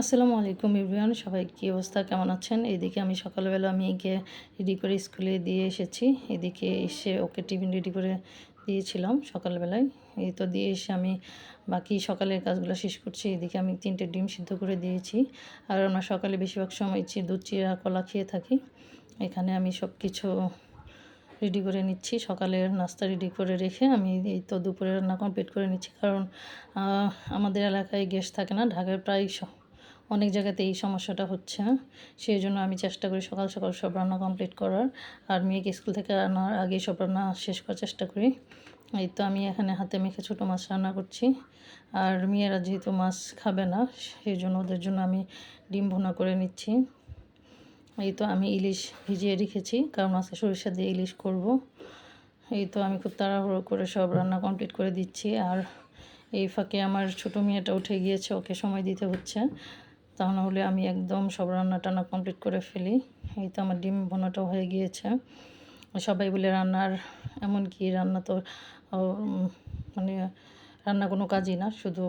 আসসালামু আলাইকুম ইব্রিয়ান সবাই কী অবস্থা, কেমন আছেন? এদিকে আমি সকালবেলা আমি মেয়েকে রেডি করে স্কুলে দিয়ে এসেছি। এদিকে এসে ওকে টিফিন রেডি করে দিয়েছিলাম সকালবেলায়। এই তো দিয়ে এসে আমি বাকি সকালের কাজগুলো শেষ করছি। এদিকে আমি তিনটে ডিম সিদ্ধ করে দিয়েছি। আর আমরা সকালে বেশিরভাগ সময় দুধ চিরা কলা খেয়ে থাকি। এখানে আমি সব কিছু রেডি করে নিচ্ছি। সকালের নাস্তা রেডি করে রেখে আমি এই তো দুপুরে রান্না কমপ্লিট করে নিচ্ছি। কারণ আমাদের এলাকায় গ্যাস থাকে না ঢাকায় প্রায় অনেক জায়গাতে এই সমস্যাটা হচ্ছে সেই জন্য আমি চেষ্টা করি সকাল সকাল সব রান্না কমপ্লিট করার। আর মেয়েকে স্কুল থেকে আনার আগে সব রান্না শেষ করার চেষ্টা করি। এই তো আমি এখানে হাতে মেখে ছোটো মাছ রান্না করছি। আর মেয়েরা যেহেতু মাছ খাবে না, সেই জন্য ওদের জন্য আমি ডিম ভুনা করে নিচ্ছি। এই তো আমি ইলিশ ভিজিয়ে রেখেছি, কারণ আজকে সরিষা দিয়ে ইলিশ করব। এই তো আমি খুব তাড়াহুড়ো করে সব রান্না কমপ্লিট করে দিচ্ছি। আর এই ফাঁকে আমার ছোটো মেয়েটা উঠে গিয়েছে, ওকে সময় দিতে হচ্ছে। তা না হলে আমি একদম সব রান্না টান্না কমপ্লিট করে ফেলি। এই তো আমার ডিম ভোনাটাও হয়ে গিয়েছে। সবাই বলে রান্নার এমন কি রান্না তো মানে রান্না কোনো কাজই না, শুধু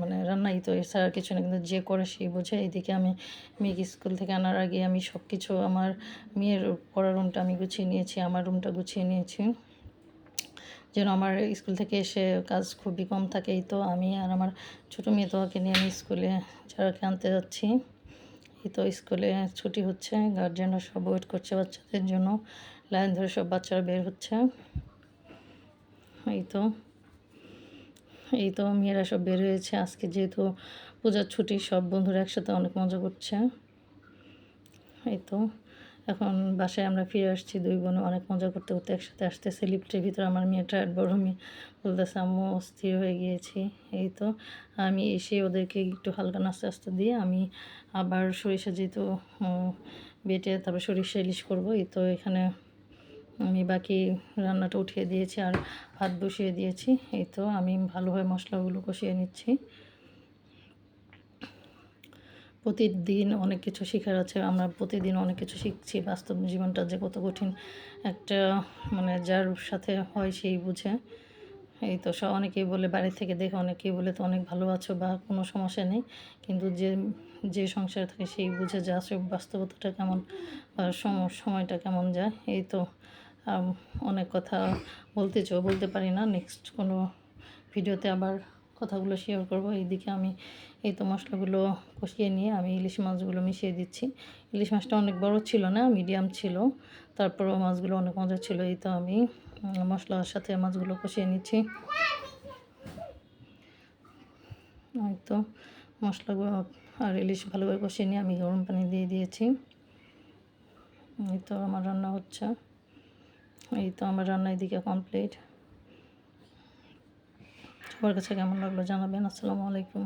মানে রান্নাই তো। এছাড়া কিছু না, কিন্তু যে করে সেই বোঝে। এইদিকে আমি মেয়েকে স্কুল থেকে আনার আগে আমি সব কিছু আমার মেয়ের পড়ার রুমটা আমি গুছিয়ে নিয়েছি, আমার রুমটা গুছিয়ে নিয়েছি। যেন আমার স্কুল থেকে এসে কাজ খুবই কম থাকে। এই তো আমি আর আমার ছোটো মেয়ে তো ওকে নিয়ে আমি স্কুলে ছাড়াকে আনতে যাচ্ছি। এই তো স্কুলে ছুটি হচ্ছে, গার্জেনরা সব ওয়েট করছে বাচ্চাদের জন্য। লাইন ধরে সব বাচ্চারা বের হচ্ছে। এই তো এই তো মেয়েরা সব বের হয়েছে। আজকে যেহেতু পূজার ছুটি, সব বন্ধুরা একসাথে অনেক মজা করছে। এই তো এখন বাসায় আমরা ফিরে আসছি, দুই বোনে অনেক মজা করতে করতে একসাথে আসতেছে। লিফটের ভিতরে আমার মেয়েটা আর বড় মেয়ে বলতেছে, আম্মু, অস্থির হয়ে গিয়েছি। এই তো আমি এসে ওদেরকে একটু হালকা নাস্তা আস্তে দিয়ে আমি আবার সরিষা যেহেতু বেটে তারপর সরিষা ইলিশ করব, এই তো এখানে আমি বাকি রান্নাটা উঠিয়ে দিয়েছি আর ভাত বসিয়ে দিয়েছি। এই তো আমি ভালোভাবে মশলাগুলো কষিয়ে নিচ্ছি। প্রতিদিন অনেক কিছু শেখার আছে। আমরা প্রতিদিন অনেক কিছু শিখছি। বাস্তব জীবনটা যে কত কঠিন একটা মানে যার সাথে হয় সেই বুঝে। এই তো সব অনেকেই বলে বাড়ি থেকে দেখে অনেকেই বলে তো অনেক ভালো আছো বা কোনো সমস্যা নেই। কিন্তু যে যে সংসারে থাকে সেই বুঝে যে আসলে বাস্তবতাটা কেমন বা সম- সময়টা কেমন যায়। এই তো অনেক কথা বলতে চাও, বলতে পারি না। নেক্সট কোনো ভিডিওতে আবার কথাগুলো শেয়ার করব। এইদিকে আমি এই তো মশলাগুলো কষিয়ে নিয়ে আমি ইলিশ মাছগুলো মিশিয়ে দিচ্ছি। ইলিশ মাছটা অনেক বড় ছিল না মিডিয়াম ছিল। তারপরেও মাছগুলো অনেক মজা ছিল। এই তো আমি মশলার সাথে মাছগুলো কষিয়ে নিচ্ছি। এই তো মশলাগুলো আর ইলিশ ভালোভাবে কষিয়ে নিয়ে আমি গরম পানি দিয়ে দিয়েছি। এই তো আমার রান্না হচ্ছে। এই তো আমার রান্না এদিকে কমপ্লিট সবার কাছে কেমন লাগল জানাবেন। আসসালামু আলাইকুম।